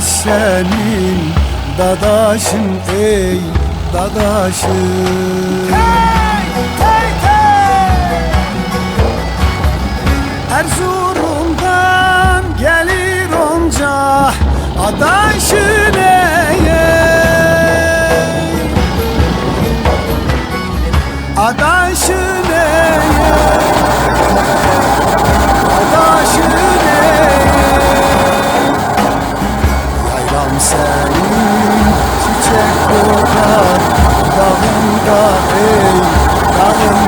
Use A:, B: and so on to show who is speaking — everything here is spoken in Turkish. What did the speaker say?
A: senin Dadaşın ey dadaşın Erzurum'dan gelir onca Adaşın ey Adaşın senin çiçek kokar Dağında ey Dağında